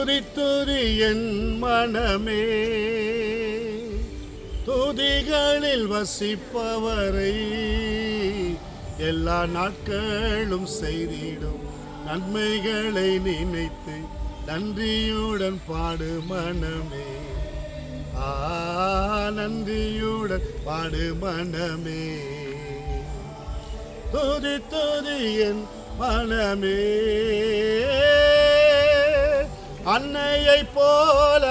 துதி துதி என் மனமே. துதிகளில் வசிப்பவரை எல்லா நாட்களும் செய்திடும். நன்மைகளை நினைத்து நன்றியுடன் பாடு மனமே. ஆ நன்றியுடன் பாடு மனமே. துதி துதி என் மனமே. அன்னையை போலவர்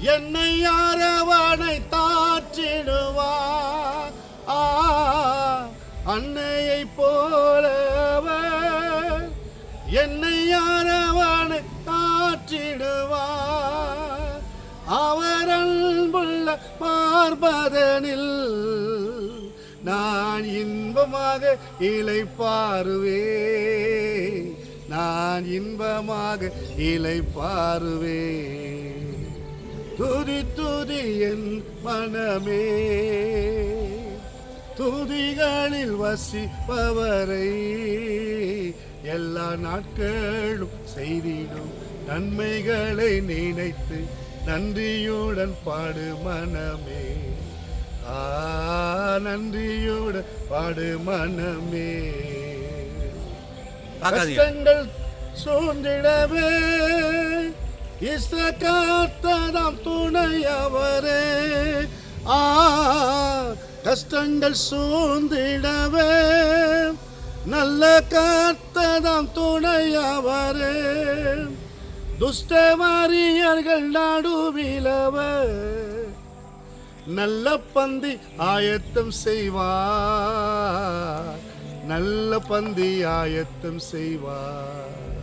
என்னை அரவணை தாற்றிடுவார். ஆ அன்னையை போலவர் என்னை அரவணை தாற்றிடுவார். அவர் அன்புள்ள மார்பதனில் நான் இன்பமாக இலை இளைப்பாருவே நான் இன்பமாக இளைப்பாருவே துதி துதி என் மனமே. துதிகளில் வசிப்பவரை எல்லா நாட்களும் செய்திடும். நன்மைகளை நினைத்து நன்றியுடன் பாடு மனமே. ஆ நன்றியுடன் பாடு மனமே. கஷ்டங்கள் சூழ்ந்திடவே இஷ்ட காத்ததாம் துணையவரே ஆ கஷ்டங்கள் சூழ்ந்திடவே நல்ல காத்ததாம் துணை துணையவரே துஷ்டவாரியர்கள் நாடுவிலவர் நல்ல பந்தி ஆயத்தம் செய்வார். நல்ல பந்தி ஆயத்தம் செய்வார்.